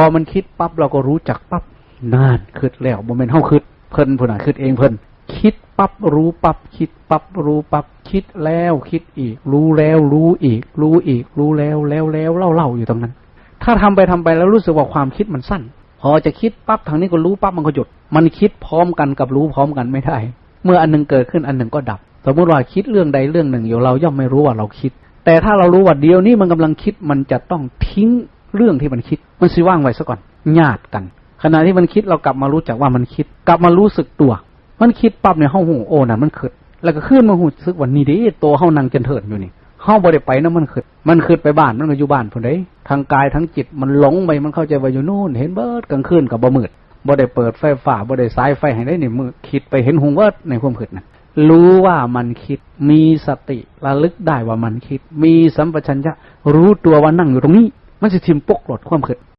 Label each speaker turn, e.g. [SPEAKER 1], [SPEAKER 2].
[SPEAKER 1] อมันคิดปั๊บเราก็รู้จักปั๊บนานคิดแล้วโมเมนต์เฮาคิดเพิ่นพุ่นน่ะคิดเองเพิ่นคิดปั๊บรู้ปั๊บคิดปั๊บรู้ปั๊บคิดแล้วคิดอีก รู้แล้วรู้อีก รู้อีก รู้แล้วแล้วแล้วเล่าเล่าอยู่ตรงนั้น ถ้าทำไปทำไปแล้วรู้สึกว่าความคิดมันสั้น พอจะคิดปั๊บทางนี้ก็รู้ปั๊บมันก็หยุด มันคิดพร้อมกันกับรู้พร้อมกันไม่ได้ เมื่ออันหนึงเกิดขึ้นอันหนึ่งก็ดับ สมมติว่าคิดเรื่องใดเรื่องหนึ่งอยู่เราย่อมไม่รู้ว่าเราคิด แต่ถ้าเรารู้ว่าเดียวนี้มันกำลังคิดมันจะต้องทิ้ง เรื่องที่มันคิด มันสิว่างไว้ซะก่อนญาติกัน ขณะที่มันคิดเรากลับมารู้จักว่ามันคิด กลับมารู้สึกตัว มันคิดปั๊บเนี่ยเฮาหูโอ้น่ะมันคิดแล้วก็ขึ้นมาหูซึกว่านี่เดิตัวเฮานั่งจนเถิดอยู่นี่เฮาบ่ได้ไปนะมันคิดมันคิดไปบ้านมันก็อยู่บ้านพุ่นเด้ทางกายทั้งจิตมันหลงไปมันเข้าใจว่าอยู่นู่น เห็นเบิดกลางคืนกับบ่มืดบ่ได้เปิดไฟฟ้าบ่ได้สายไฟให้ได้นี่มือคิดไปเห็นหงเวิดในความคิดน่ะรู้ว่ามันคิด มีสติระลึกได้ว่ามันคิด มีสัมปชัญญะรู้ตัวว่านั่งอยู่ตรงนี้ มันสิทิมปกหลดความเขิด